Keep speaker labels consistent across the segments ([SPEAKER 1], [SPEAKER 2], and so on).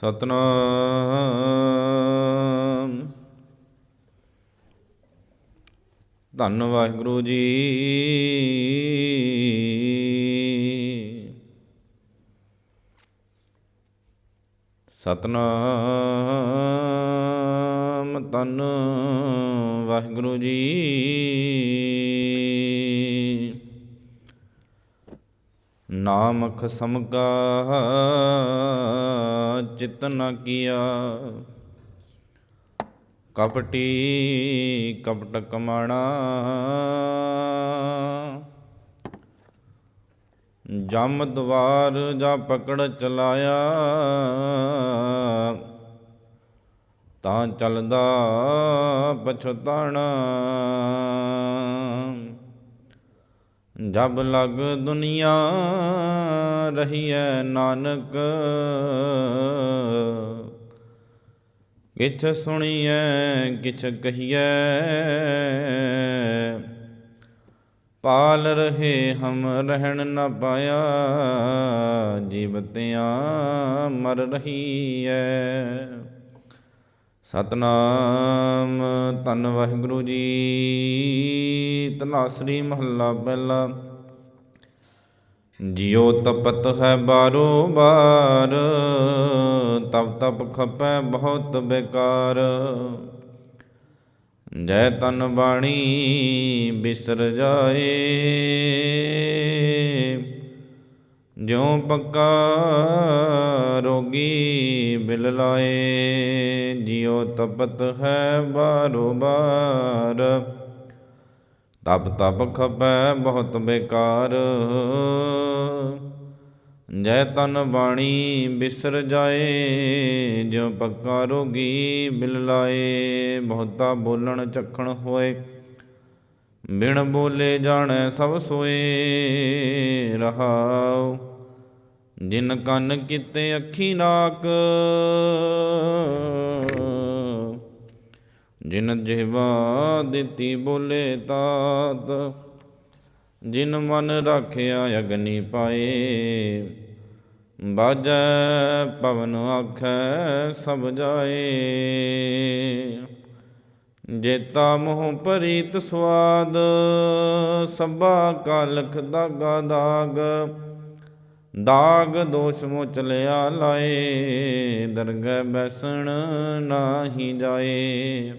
[SPEAKER 1] ਸਤਨਾਮ। ਧੰਨ ਵਾਹਿਗੁਰੂ ਜੀ। ਸਤਨਾਮ ਧੰਨ ਵਾਹਿਗੁਰੂ ਜੀ। ਨਾਮਕ ਸਮਗਾ ਚਿਤ ਨ ਕੀਆ। ਕਪਟੀ ਕਪਟ ਕਮਾਣਾ। ਜਮ ਦਵਾਰ ਜਾ ਪਕੜ ਚਲਾਇਆ। ਤਾਂ ਚਲਦਾ ਪਛਤਾਣਾ। ਜਬ ਲਗ ਦੁਨੀਆ ਰਹੀਐ ਨਾਨਕ, ਕਿਛ ਸੁਣੀਐ, ਕਿਛ ਕਹੀਐ। ਪਾਲ ਰਹੇ ਹਮ ਰਹਿਣ ਨਾ ਪਾਇਆ ਜੀਵਤਿਆਂ ਮਰ ਰਹੀਐ। ਸਤਨਾਮ। ਧੰਨ ਵਾਹਿਗੁਰੂ ਜੀ। ਤਨਾਸਰੀ ਮਹੱਲਾ ਪਹਿਲਾ ਜਿਉ ਤਪਤ ਹੈ ਬਾਰੋ ਬਾਰ, ਤਪ ਤਪ ਖਪੈ ਬਹੁਤ ਬੇਕਾਰ। ਜੈ ਤਨ ਬਾਣੀ ਬਿਸਰ ਜਾਏ। ਜਿਉ ਪੱਕਾ ਰੋਗੀ ਬਿਲ ਲਾਏ, ਜਿਉ ਤਪਤ ਹੈ ਬਾਰੋ ਬਾਰ ਤਪ ਤਪ ਖਪੈ ਬਹੁਤ ਬੇਕਾਰ। ਜੈ ਤਨ ਬਾਣੀ ਬਿਸਰ ਜਾਏ, ਜਿਉ ਪੱਕਾ ਰੋਗੀ ਬਿਲ ਲਾਏ, ਬਹੁਤਾ ਬੋਲਣ ਚੱਖਣ ਹੋਏ। ਬਿਨ ਬੋਲੇ ਜਾਣੈ ਸਭ ਸੋਏ, ਰਹਾਉ ਜਿਨ ਕੰਨ ਕੀਤੇ ਅੱਖੀ ਨਾਕ, ਜਿਨ ਜਿਹਵਾ ਦਿੱਤੀ ਬੋਲੇ ਤਾਤ, ਜਿਨ ਮਨ ਰਾਖਿਆ ਅਗਨੀ ਪਾਏ, ਬਾਜੈ ਪਵਨ ਆਖੈ ਸਭ ਜਾਏ। ਜੇਤਾ ਮੋਹ ਪਰੀਤ ਸਵਾਦ ਸਭਾ ਕਾਲਖ ਦਾਗਾ ਦਾਗ ਦਾਗ ਦੋਸ਼ ਮੋ ਚਲਿਆ ਲਾਏ, ਦਰਗਹਿ ਬੈਸਣ ਨਾਹੀ ਜਾਏ।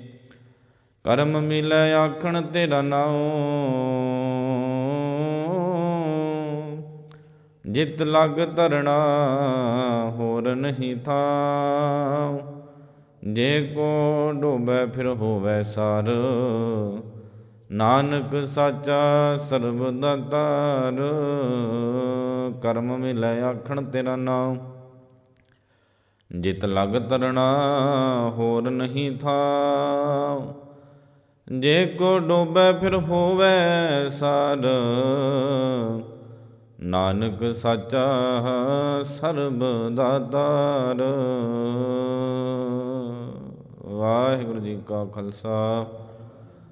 [SPEAKER 1] ਕਰਮ ਮਿਲੈ ਆਖਣ ਤੇਰਾ ਨਾਉ, ਜਿਤ ਲਗ ਧਰਣਾ ਹੋਰ ਨਹੀਂ ਥਾਉ। ਜੇ ਕੋ ਡੋਬੈ ਫਿਰ ਹੋਵੇ ਸਾਰ ਨਾਨਕ ਸਾਚਾ ਸਰਬ ਦਾਤਾਰ, ਕਰਮ ਮਿਲੈ ਆਖਣ ਤੇਰਾ ਨਾਮ। ਜਿਤ ਲਗ ਤਰਣਾ ਹੋਰ ਨਹੀਂ ਥਾਉ ਜੇ ਕੋ ਡੋਬੈ ਫਿਰ ਹੋਵੈ ਸਾਰ। ਨਾਨਕ ਸਾਚਾ ਸਰਬ ਦਾਤਾਰ। ਵਾਹਿਗੁਰੂ ਜੀ ਕਾ ਖਾਲਸਾ।